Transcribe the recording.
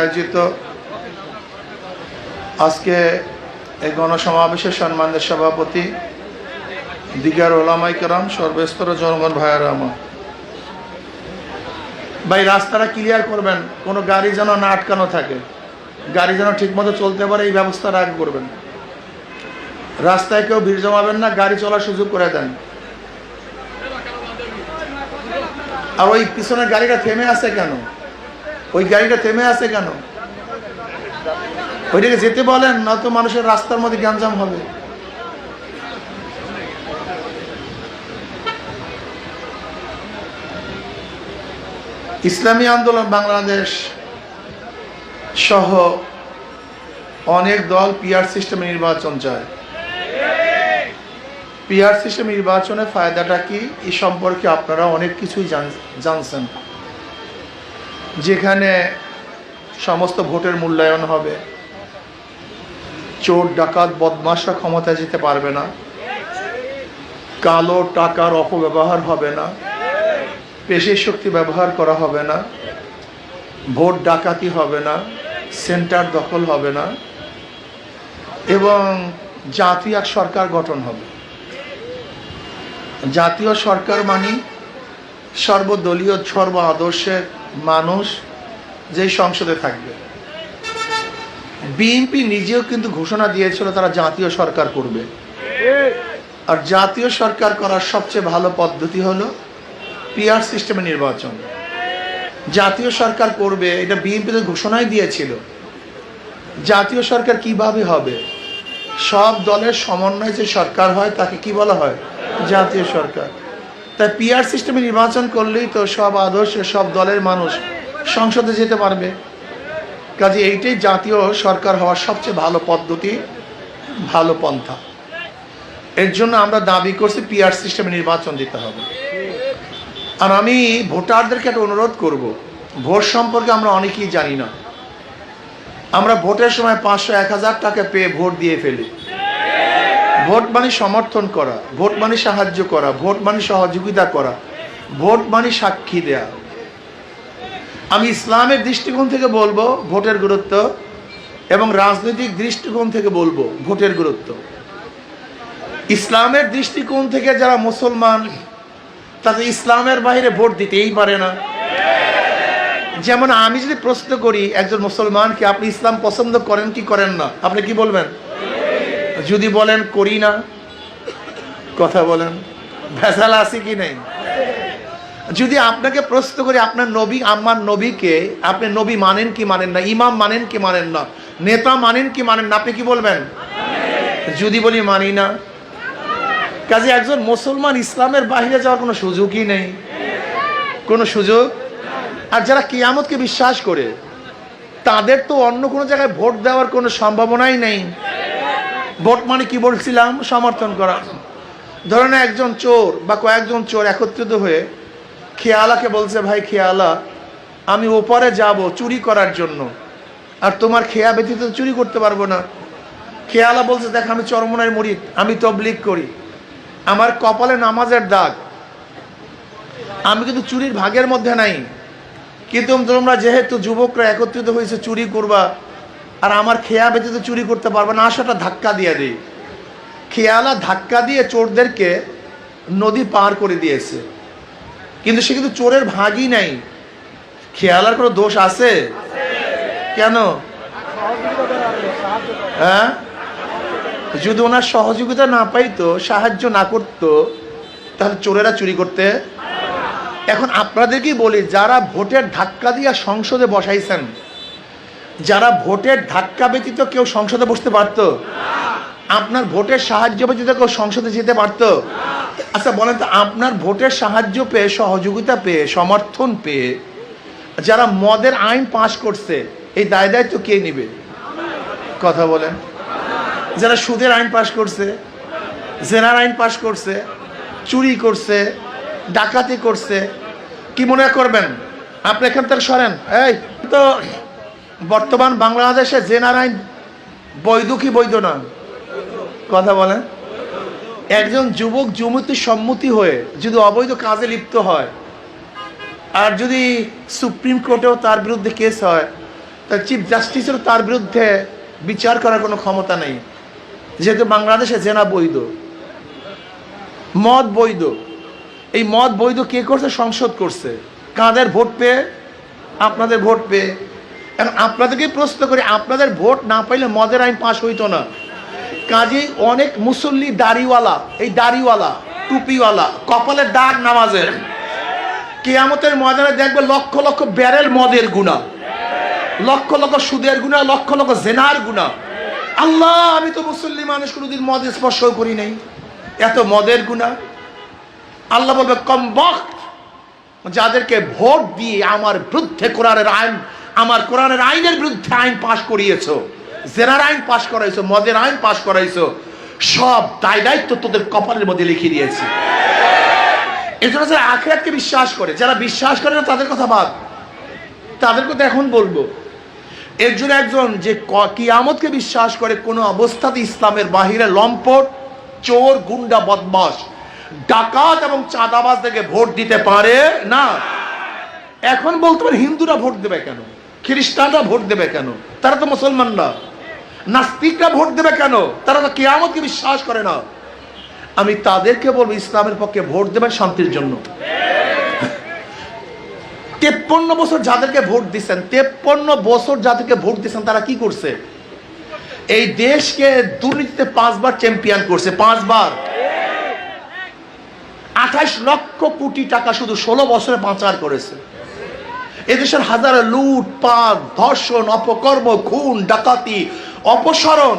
আয়োজিত। আজকে এই গণসমাবেশের সম্মানের সভাপতি, দিগার ওলামাই কেরাম, সর্বস্তর জনগণ ভাইয়ার আমার। ভাই, রাস্তাটা ক্লিয়ার করবেন, কোনো গাড়ি যেন না আটকানো থাকে। গাড়ি যেন ঠিকমতো চলতে পারে, এই ব্যবস্থা রাখ করবেন। রাস্তায় কেউ ভিড় জমাবেন না, গাড়ি চলার সুযোগ করে দেন। আর ওই পিছনের গাড়িটা থেমে আছে কেন? ওই গাড়িটা থেমে আছে কেন? ওইটাকে যেতে বলেন, নয়তো মানুষের রাস্তার মধ্যে গ্যাঞ্জাম হবে। ইসলামী আন্দোলন বাংলাদেশ সহ অনেক দল পিআর সিস্টেমে নির্বাচন চায়। পিআর সিস্টেম নির্বাচনের ফায়দাটা কি? এ সম্পর্কে আপনারা অনেক কিছুই জান- জানছেন। যেখানে সমস্ত ভোটের মূল্যায়ন হবে। চোর, ডাকাত বদমাশরা ক্ষমতায় যেতে পারবে না। কালো টাকার অপব্যবহার হবে না। পেশি শক্তি ব্যবহার করা হবে না। ভোট ডাকাতি হবে না। সেন্টার দখল হবে না। এবং জাতীয় এক সরকার গঠন হবে। জাতীয় সরকার মানি সর্বদলীয় সর্ব আদর্শের মানুষ যেই সংসদে থাকবে। বিএনপি নিজেও কিন্তু ঘোষণা দিয়েছিল তারা জাতীয় সরকার করবে। আর জাতীয় সরকার করার সবচেয়ে ভালো পদ্ধতি হলো পিআর সিস্টেমে নির্বাচন। জাতীয় সরকার করবে, এটা বিএনপি তো ঘোষণাই দিয়েছিল। জাতীয় সরকার কীভাবে হবে? সব দলের সমন্বয়ে যে সরকার হয়, তাকে কি বলা হয়? জাতীয় সরকার। তাই পিআর সিস্টেমে নির্বাচন করলেই তো সব আদর্শ, সব দলের মানুষ সংসদে যেতে পারবে। কাজে এইটাই জাতীয় সরকার হওয়ার সবচেয়ে ভালো পদ্ধতি, ভালো পন্থা। এর জন্য আমরা দাবি করছি পিআর সিস্টেমে নির্বাচন দিতে হবে। আর আমি ভোটারদেরকে একটা অনুরোধ করব, ভোট সম্পর্কে আমরা অনেকেই জানি না। আমরা ভোটের সময় পাঁচশো, এক হাজার টাকা পেয়ে ভোট দিয়ে ফেলি। ভোট মানে সমর্থন করা ভোট মানে সাহায্য করা ভোট মানে সহযোগিতা করা ভোট মানে সাক্ষী দেয়া। আমি ইসলামের দৃষ্টিকোণ থেকে বলব ভোটের গুরুত্ব এবং রাজনৈতিক দৃষ্টিকোণ থেকে বলব ভোটের গুরুত্ব। ইসলামের দৃষ্টিকোণ থেকে যারা মুসলমান, তাদের ইসলামের বাইরে ভোট দিতেই পারে না। যেমন আমি যদি প্রশ্ন করি, একজন মুসলমানকে আপনি ইসলাম পছন্দ করেন কি করেন না, আপনি কি বলবেন? যদি বলেন করি না, কথা বলেন। ভেসাল আছে কি নেই? যদি আপনাকে প্রশ্ন করি, আপনার নবী আমার নবীকে, আপনি নবী মানেন কি মানেন না, ইমাম মানেন কি মানেন না, নেতা মানেন কি মানেন না, আপনি কি বলবেন? যদি বলি মানি না। কাজে একজন মুসলমান ইসলামের বাইরে যাওয়ার কোনো সুযোগই নেই। কোনো সুযোগ? আর যারা কিয়ামতকে বিশ্বাস করে, তাদের তো অন্য কোনো জায়গায় ভোট দেওয়ার কোনো সম্ভাবনাই নেই। ভোট মানে কি বলছিলাম? সমর্থন করা। ধরেন একজন চোর বা কয়েকজন চোর একত্রিত হয়ে খেয়ালাকে বলছে, ভাই খেয়ালা, আমি ওপারে যাব চুরি করার জন্য। আর তোমার খেয়া ব্যতীত চুরি করতে পারব না। খেয়ালা বলছে, দেখ, আমি চরমনায় মরি, আমি তবলিক করি। আমার কপালে নামাজের দাগ। আমি কিন্তু চুরির ভাগের মধ্যে নাই। কিন্তু তোমরা যেহেতু যুবকরা একত্রিত হয়েছে, চুরি করবা আর আমার খেয়া বেঁচে তো চুরি করতে পারবে না আসাটা ধাক্কা দিয়ে দিই। খেয়ালা ধাক্কা দিয়ে চোরদেরকে নদী পার করে দিয়েছে। কিন্তু সে কিন্তু চোরের ভাগই নাই। খেয়ালার কোনো দোষ আছে? কেন? হ্যাঁ? যদি ওনার সহযোগিতা না পাইতো, সাহায্য না করতো, তাহলে চোরেরা চুরি করতে? এখন আপনাদেরকেই বলি, যারা ভোটের ধাক্কা দিয়ে সংসদে বসাইছেন যারা ভোটের ধাক্কা ব্যতীত কেউ সংসদে বসতে পারতো। আপনার ভোটের সাহায্য ব্যতীত কেউ সংসদে যেতে পারতো। আচ্ছা বলেন তো, আপনার ভোটের সাহায্য পেয়ে, সহযোগিতা পেয়ে, সমর্থন পেয়ে যারা মদের আইন পাশ করছে, এই দায় দায়িত্ব কে নিবে? কথা বলেন। যারা সুদের আইন পাশ করছে, জেনার আইন পাশ করছে, চুরি করছে, ডাকাতি করছে, কি মনে করবেন? আপনি এখান থেকে সরেন। এই, তো বর্তমান বাংলাদেশে জেনার আইন বৈধ কি বৈধ না কথা বলেন। একজন যুবক যুবতী সম্মতি হয়ে যদি অবৈধ কাজে লিপ্ত হয়, আর যদি সুপ্রিম কোর্টেও তার বিরুদ্ধে কেস হয়, তার চিফ জাস্টিসের তার বিরুদ্ধে বিচার করার কোনো ক্ষমতা নেই। যেহেতু বাংলাদেশে জেনা বৈধ, মদ বৈধ, এই মদ বৈধ কে করছে? সংসদ করছে। কাদের ভোট পেয়ে? আপনাদের ভোট পেয়ে। এখন আপনাদেরকে প্রশ্ন করি, আপনাদের ভোট না পাইলে মদের আইন পাশ হইতো না। কাজেই অনেক মুসল্লি দাড়িওয়ালা, এই দাড়িওয়ালা, টুপিওয়ালা কপালের দাগ নামাজের, কেয়ামতের ময়দানে দেখবে লক্ষ লক্ষ ব্যারেল মদের গুণা, লক্ষ লক্ষ সুদের গুণা, লক্ষ লক্ষ জেনার গুণা। আল্লাহ, আমি তো মুসল্লি মানুষ কোনোদিন মদ স্পর্শ করি নাই। এত মদের গুণা। আল্লাহ বলবে, কম বক্ত যাদেরকে ভোট দিয়ে আমার বিরুদ্ধে কোরআনের আইন আমার কোরআনের আইনের বিরুদ্ধে আইন পাশ করিয়েছো, জেনার আইন পাশ করাইছো, মদের আইন পাশ করাইছো, সব দায় দায়িত্ব তোদের কপালের মধ্যে লিখে দিয়েছি। এই যারা আখেরাতকে বিশ্বাস করে, যারা বিশ্বাস করে না, তাদের কথা বাদ। তাদের কথা এখন বলব। একজন একজন যে কিয়ামতকে বিশ্বাস করে, কোনো অবস্থাতে ইসলামের বাহিরে লম্পট, চোর, গুন্ডা বদমাস ডাকাত এবং চাঁদাবাজ থেকে ভোট দিতে পারে না। এখন বলতে পারে হিন্দুরা ভোট দেবে কেন? খ্রিস্টানরা ভোট দেবে কেন? তারা তো মুসলমান না। নাস্তিকরা ভোট দেবে কেন? তারা তো কেয়ামতকে বিশ্বাস করে না। আমি তাদেরকে বলব, ইসলামের পক্ষে ভোট দেবেন শান্তির জন্য। তেপ্পন্ন বছর যাদেরকে ভোট দিচ্ছেন তেপ্পন্ন বছর যাদেরকে ভোট দিচ্ছেন তারা কি করছে? এই দেশকে দুর্নীতিতে পাঁচবার চ্যাম্পিয়ন করছে, পাঁচবার। আঠাইশ লক্ষ কোটি টাকা শুধু ষোলো বছরে পাচার করেছে। এদেশের হাজার লুট পাট ধর্ষণ অপকর্ম খুন ডাকাতি অপসারণ।